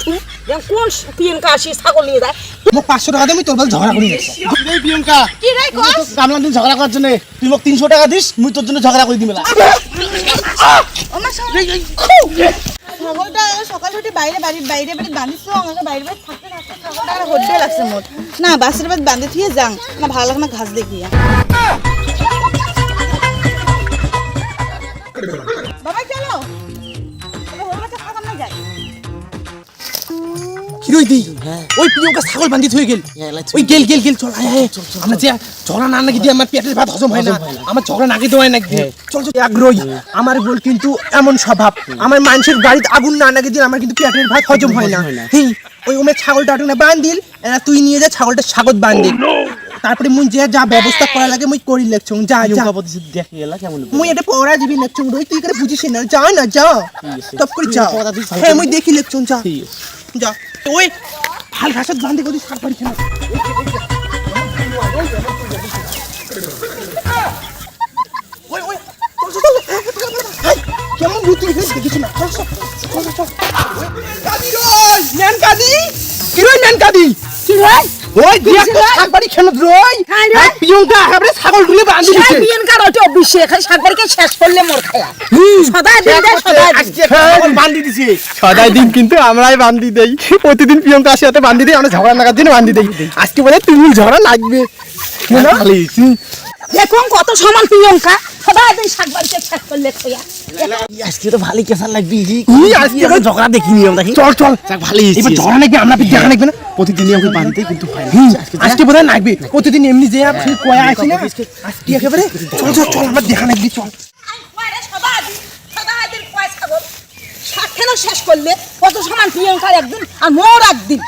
কোন প্রিয়ঙ্কা আসি ছাগল নিয়ে যায়? মোক পাঁচশো টাকা দিয়ে আমি তোর বল ঝগড়া করি এই প্রিয়ঙ্কা? কি রে তুই তো দিন ঝগড়া করার জন্য তুই মোক তিনশো টাকা দিস মুই তোর জন্য ঝগড়া করে দিবে ছাগলটা সকাল উঠে বাইরে বাড়ির বাইরে বাড়ি বাঁধিস তো আমাকে বাইরে বাড়ি থাকতে থাকতে? ছাগলটা হড্ডে লাগছে মোট না বাসের বাদ বাঁধে থিয়ে যাং না ভালো লাগে না ঘাস দেখিয়া। কি দিই। ওই প্রিয়ঙ্কা ছাগল বান্ধি হয়ে গেল ওই গেল গেল গেল চল আয় আয়। আমরা যে ঝগড়া না নাকি দিয়ে আমার পেটের ভাত হজম হয় না। আমার ঝগড়া নাকি দেওয়াই নাকি চল চল আগ্রহী আমার বল কিন্তু এমন স্বভাব। আমার মানুষের গাড়িতে আগুন না নাকি দিয়ে আমার কিন্তু পেটের ভাত হজম হয় না। ওই ওমে ছাগলটা আটুনে বান্ধিল। এরা তুই নিয়ে যা ছাগলটা সাগত বান্ধিল। তারপরে মুই যে যা ব্যবস্থা করা লাগে মুই করি লেখছং যা যা। দেখে গেলা কেমন মুই এটা পড়া দিবি লেখছং রই তুই করে বুঝিস না। যা না যা। তপ করে যা। হ্যাঁ মুই দেখি লেখছং যা। যা। ওই ভালো ঘাসের বান্ধি করি সার পারি না ওই ওই কেমন বুদ্ধি দেখিস না? চল চল চল কাদি রই ম্যান কাদি কি রই ম্যান কাদি কি রে? ওই দিয়া রই হ্যাঁ আর পিয়ঙ্কা একেবারে ছাগল দিছে। ওটা খালি সাতবারকে শেষ করলে মোর খায়া। সদাই দিন দেয় সদাই দিন। ছাগল দিছে। সদাই দিন কিন্তু আমরাই বান্ধি দেই। প্রতিদিন প্রিয়ঙ্কা আসি হাতে বান্ধি দেই আমরা ঝগড়া নাগার দিনে বান্ধি দেই। আজকে বলে তুমি ঝগড়া লাগবে। দেখুন কত সমান প্রিয়ঙ্কা। সদাই দিন সাতবারকে শেষ করলে খায়া। আজকে তো ভালোই কেসার লাগবে আজকে আজকে ঝগড়া দেখিনি আমরা চল চল। ভালোই এবার ঝগড়া নাকি আমরা দেখা নাকি না? প্রতিদিনই আমাকে বান্ধি কিন্তু না। হুম, আজকে বোধহয় লাগবে। প্রতিদিন এমনি যে আপনি কয়া আসি না আজকে একেবারে চল চল চল আমরা দেখা নাকি চল। শেষ করলে কত সমান প্রিয়ঙ্কার একদিন আর মোর একদিন?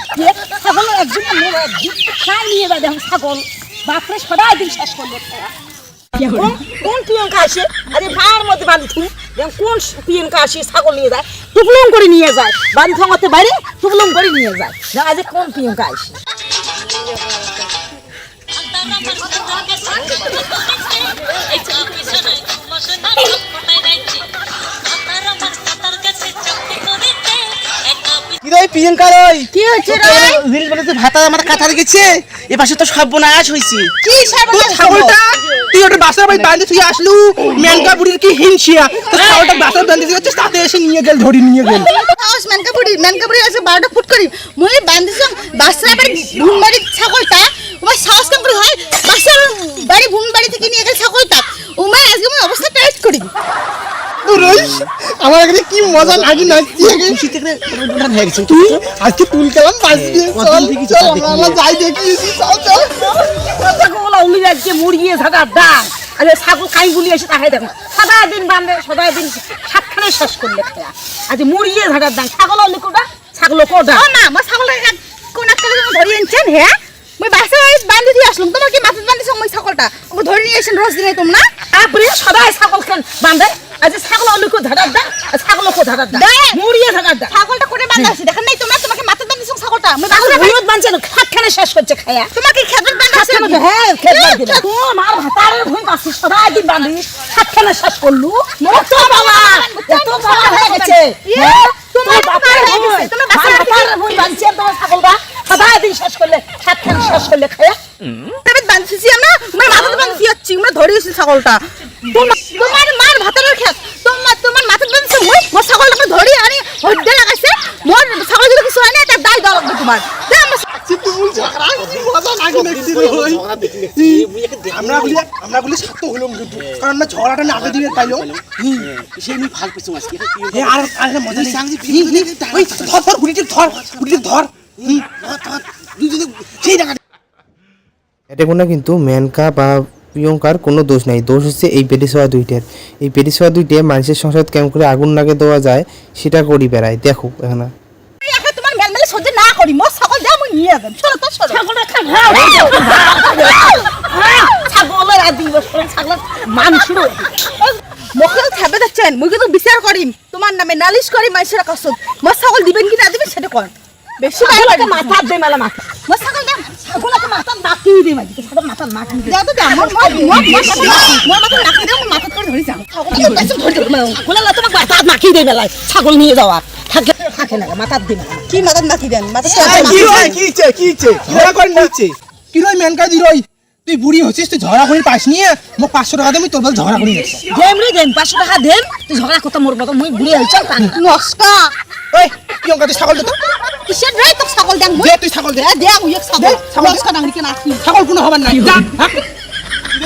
ছাগলের একদিন আর মোর একদিন। খাই নিয়ে যাবে এখন ছাগল। বাপরে সদাই দিন শেষ করলে। কোন- কোন প্রিয়ঙ্কা আসে আরে ভাড়ার মধ্যে বান্ধি থুই কোন প্রিয়ঙ্কা আসে ছাগল নিয়ে যায় টুকলুম করে নিয়ে যায়। বাড়ি থামাতে বাইরে টুকলুম করে নিয়ে যায়। যায় কোন প্রিয়ঙ্কা আসে কি রে প্রিয়ঙ্কা রই। কি হচ্ছে রে রিল বানাতে ভাতা আমার কাঁথা রেখেছে এ পাশে তো সর্বনাশ হয়েছে কি তুই ছাগলটা তুই ওটা বাসার বাড়ি বান্ধে তুই আসলু? মেনকা বুড়ির কি হিংসিয়া? তো ছাগলটা বাসার তুই হচ্ছে তাতে এসে নিয়ে গেল ধরি নিয়ে গেল। মেনকা বুড়ি মেনকা বুড়ি আছে বারোটা ফুট করি। মই বান্ধিস বাসরা বাড়ি ঘুম বাড়ি ছাগলটা ওমার সাহস কেমন করে হয় বাসার বাড়ি ভুন বাড়ি থেকে নিয়ে গেল ছাগলটা ওমার আজকে মই অবস্থা টাইট করি রইস আমার এখানে কি মজা লাগে না খুশি থেকে ওটা হয়ে গেছে। তুই? আজকে তুল কেলাম বাঁচবি চল দেখি চল আমরা যাই দেখি চল চল। ছাগল যাচ্ছে মুরগিয়ে আরে ছাগল কাই গুলি এসে তাকাই দেখো সাদা দিন বান্ধে সদাই দিন সাতখানে শেষ করলে খেয়া আজ মুরগিয়ে থাকার দাম ছাগল উলি কোটা? ছাগল কোটা? ও মা আমার এক কোন একটা যেন ধরে এনেছেন হ্যাঁ মই বাসা বান্ধি দিয়ে আসলাম। তোমার কি মাথায় বান্ধিস মই ছাগলটা? ধরে নিয়ে এসেন রোজ দিনে তোমরা? তারপরে সদাই ছাগল খান বান্ধে আজ ছাগল উলি কো ধারার দাম ছাগল কো ধারার দাম দেখ। মুরগিয়ে থাকার ছাগলটা করে বান্ধা আছে দেখেন নাই তোমরা? তোমাকে মাথায় বান্ধিস ছাগলটা। মই ছাগল বাসা ভুয়ত বানছে না সাতখানে শেষ করছে খায়া। তোমাকে খেতে বান্ধা আছে হ্যাঁ দিলে সদাই দিন সাতখানে শেষ করলু। মোর তো বাবা এত বাবা হয়ে গেছে। হ্যাঁ? তোমার বাপার হয়ে গেছে, তোমার বাবার ভুঁই বানছে তোমার ছাগলটা সদাই দিন শেষ করলে সাতখানে শেষ করলে খায়া। তবে বাঁধছি আমরা যাচ্ছি আমরা ধরে ছাগলটা। তোমার মার ভাতের খেত তোমার তোমার মাথাতে বাঁধছে মই। মোর ছাগলটা আমরা ধরি আনি হদ্দে লাগাইছে। মোর ছাগল যদি কিছু হয় না তার দায় দেওয়া লাগবে তোমার। আমার বলি সাত হলাম কিন্তু। কারণ ঝগড়াটা না আগে দিনে পাইলো সেই আমি ভাগ পেছো আজকে। আর আর মজা নেই। ধর ধর গুলিটি ধর গুলিটি ধর। ধর, ধর। সেই জায়গা এটা কোনো কিন্তু মেনকা বা প্রিয়ঙ্কার কোনো দোষ নাই। দোষ হচ্ছে এই পেটি সোয়া দুইটার। এই পেটি সোয়া দুইটে মানুষের সংসার কেমন করে আগুন লাগে দেওয়া যায় সেটা করি বেড়ায়। দেখো এখানে এখন তোমার সহ্য না করি। মোর ছাগল দাও মই নিয়ে যাবেন চলো তো চলো ছাগলটা খা ছাগলের আদি ছাগলের মাংসের মকেল থাকবে যাচ্ছেন মুই কিন্তু বিচার করিম। তোমার নামে নালিশ করি মাইসেরা কসম। মোর ছাগল দিবেন কি না দিবেন সেটা কর। বেশি ভালো লাগে মাথা দে মালা মাথা ছাগল নিয়ে যাওয়া থাকে থাকে না মাথার দিন কি মাথার নাকি দেন? মাথা এই, কি রয় মেনকা দি রয়? তুই বুড়ি হচ্ছিস তুই ঝগড়া করি পাস নিয়ে? মোক পাঁচশো টাকা আমি তোর বলে ঝগড়া করি দেম রে দেম পাঁচশো টাকা দেম তুই ঝগড়া করতে মোর মতো মুই ঘুরে হয়েছ নস্কা ওই প্রিয়ঙ্কা তুই ছাগল তো। কিসের রে তো ছাগল দেন দে তুই ছাগল দে। দে দে উইক ছাগল। দে, ছাগল দে। নস্কা ডাঙরি কেন আসি ছাগল কোনো হবার নাই। যা,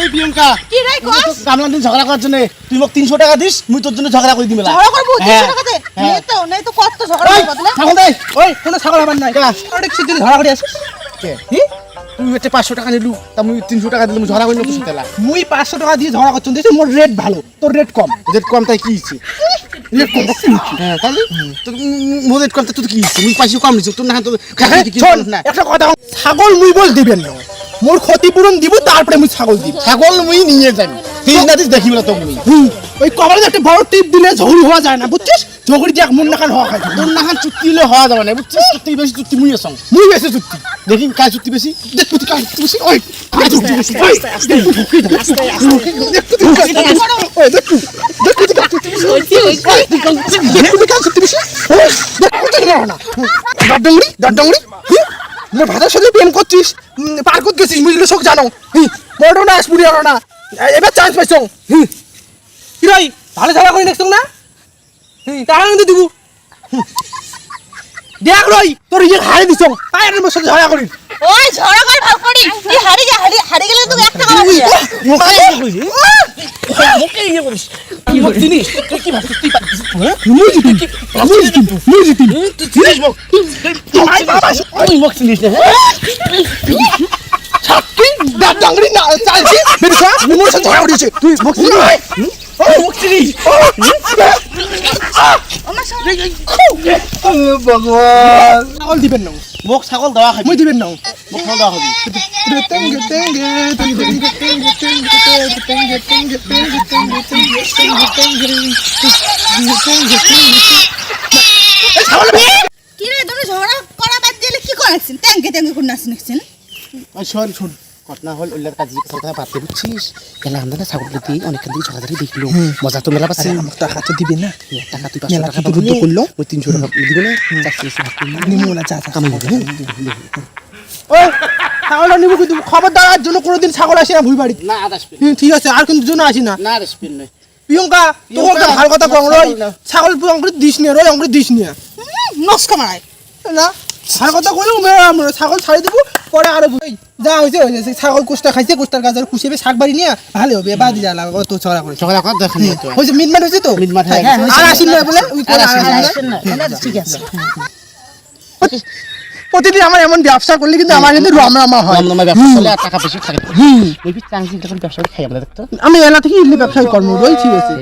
এই প্রিয়ঙ্কা? কি রে কস? কামলা দিন ঝগড়া করার জন্য তুই মোক তিনশো টাকা দিস মুই তোর জন্য ঝগড়া করে দিবি ঝগড়া করব হ্যাঁ, টাকা দে হ্যাঁ। তো নেই তো কত ঝগড়া ওই, ছাগল দে। ওই কোনো ছাগল হবার নাই। ওটা কিছু দিন ঝগড়া করে আসিস? তুই হচ্ছে পাঁচশো টাকা নিলু তা মুই তিনশো টাকা দিলে ঝরা ঝগড়া কিছু তেলা মুই পাঁচশো টাকা দিয়ে ঝরা করছেন দেখছি মোর রেট ভালো তোর রেট কম। রেট কম তাই কি ইচ্ছে রেট কম হ্যাঁ তাহলে? তোর মোর রেট কম তাই তোর কি ইচ্ছে মুই পয়সা কম তোর না তোর হ্যাঁ, শোন না। একটা কথা ছাগল মুই বল দিবেন না। মোর ক্ষতিপূরণ দিব তারপরে মুই ছাগল দিব। ছাগল মুই নিয়ে যাবি। তুই না দিস না তোর ওই কবরে একটা বড় টিপ দিলে ঝগড়ি হওয়া যায় না বুঝছিস ঝগড়ি দিয়ে মন না হওয়া খাই তোর না চুক্তি হলে হওয়া যাবে না বুঝছিস তুই বেশি চুক্তি মুই আসং মুই বেশি চুক্তি দেখি কার চুক্তি বেশি দেখ তুই কার চুক্তি বেশি ওই কার চুক্তি বেশি ওই দেখ তুই ঢুকি দেখ দেখ তুই কার চুক্তি ওই দেখ দেখ তুই কার চুক্তি বেশি ওই দেখ তুই কার চুক্তি বেশি ওই দেখ তুই না না দডঙ্গড়ি দডঙ্গড়ি মোর ভাতার সাথে প্রেম করছিস পার করতে গেছিস মুই শোক জানো বড় না আসপুরি আর না এবার চান্স পাইছ কি রই ভালো ঝগড়া করি নেক্সট না হুম কিন্তু দিব। দেখ রই তোর ইয়ে হারে দিছ আয় আমার সাথে ঝগড়া করি ওই ঝগড়া কর ভালো করি তুই হারি যা হারি হারি গেলে তুই এক টাকা পাবি কি বল জিনিস তুই কি ভাবছিস তুই পারছিস মুই জিতি মুই জিতি মুই জিতি তুই জিনিস বল তুই বাবা তুই মোক চিনিস না ছাক্কি দা। ডাংরি না চালছি বেরিসা মোর সাথে ঝগড়া করিছে তুই মুখ চিনিস ওই মুখ চিনিস ভগবান। ছাগল দিবেন না। মোক ছাগল দেওয়া খাবি। মুই দিবেন না। মোক ছাগল দেওয়া খাবি। কি রে তুমি ঝগড়া করা বাদ দিলে কি করাইছেন ট্যাঙ্কে ট্যাঙ্কে করে নাচ নাচছেন ওই শোন শোন। ঘটনা হল কাজ কথা ভাবতে বুঝছিস? কেলা আমরা না ছাগলকে দিই অনেকখান থেকে ঝগড়া দেখল। মজা তো মেলা পাচ্ছে। টাকা তো দিবেন না। টাকা তুই পাঁচশো টাকা কি করল? করল? ওই তিনশো টাকা দিবি না? চারশো বেশি ভাগ করবি না। চা চা কামাই হবে ছাগলটা নিবো কিন্তু খবরদার আর জন্য কোনোদিন ছাগল আসে না ভুই বাড়ি না ঠিক আছে আর কিন্তু জন্য আসি না। প্রিয়ঙ্কা একটা ভালো কথা কম রই। ছাগল দিস নিয়ে রই অঙ্কুর দিস নিয়ে। নস্কা মারাই না ভালো কথা কইলেও ছাগল ছাড়ি দেবো পরে আরও যা হয়েছে হয়েছে। ছাগল কোষ্টা খাইছে কোষ্টার গাছ আর কুশিবে শাক বাড়ি নিয়ে ভালো হবে বাদি যা লাগবে তো ছড়া করে। ঝগড়া কর দেখেন তো। হয়েছে মিটমাট হয়েছে তো? মিটমাট হ্যাঁ, আর আসিন না বলে আর না। ঠিক আছে। প্রতিদিন আমার এমন ব্যবসা করলে কিন্তু আমার কিন্তু রমরমা হয়। রমরমা ব্যবসা চলে আর টাকা বেশি থাকে ওই চাংসি যখন ব্যবসা করে খাই আমরা দেখতো। আমি এলা থেকে ইডলি ব্যবসায় কর্ম আছে।